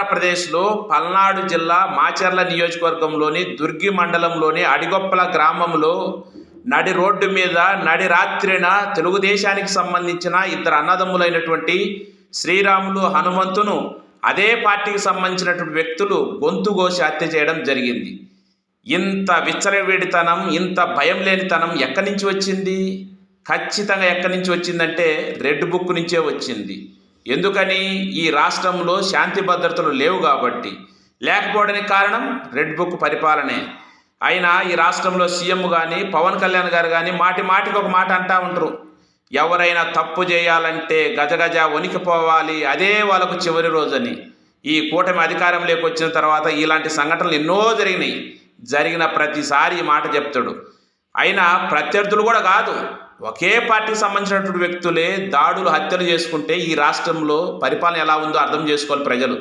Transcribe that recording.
ఆంధ్రప్రదేశ్లో పల్నాడు జిల్లా మాచర్ల నియోజకవర్గంలోని దుర్గి మండలంలోని అడిగొప్పల గ్రామంలో నడి రోడ్డు మీద నడి రాత్రిన తెలుగుదేశానికి సంబంధించిన ఇద్దరు అన్నదమ్ములైనటువంటి శ్రీరాములు హనుమంతును అదే పార్టీకి సంబంధించినటువంటి వ్యక్తులు గొంతు కోసి హత్య చేయడం జరిగింది. ఇంత విచ్చలవిడితనం ఇంత భయం లేనితనం ఎక్కడి నుంచి వచ్చింది? ఖచ్చితంగా ఎక్కడి నుంచి వచ్చిందంటే రెడ్ బుక్ నుంచే వచ్చింది. ఎందుకని ఈ రాష్ట్రంలో శాంతి భద్రతలు లేవు కాబట్టి? లేకపోవడానికి కారణం రెడ్ బుక్ పరిపాలనే. అయినా ఈ రాష్ట్రంలో సీఎం కానీ పవన్ కళ్యాణ్ గారు కానీ మాటి మాటికి ఒక మాట అంటా ఉంటారు. ఎవరైనా తప్పు చేయాలంటే గజగజ వణికిపోవాలి అదే వాళ్ళకు చివరి రోజని. ఈ కూటమి అధికారంలోకి వచ్చిన తర్వాత ఇలాంటి సంఘటనలు ఎన్నో జరిగినాయి. జరిగిన ప్రతిసారి ఈ మాట చెప్తాడు. అయినా ప్రత్యర్థులు కూడా కాదు. ఒకే పార్టీకి సంబంధించినటువంటి వ్యక్తులే దాడులు హత్యలు చేసుకుంటే ఈ రాష్ట్రంలో పరిపాలన ఎలా ఉందో అర్థం చేసుకోవాలి ప్రజలు.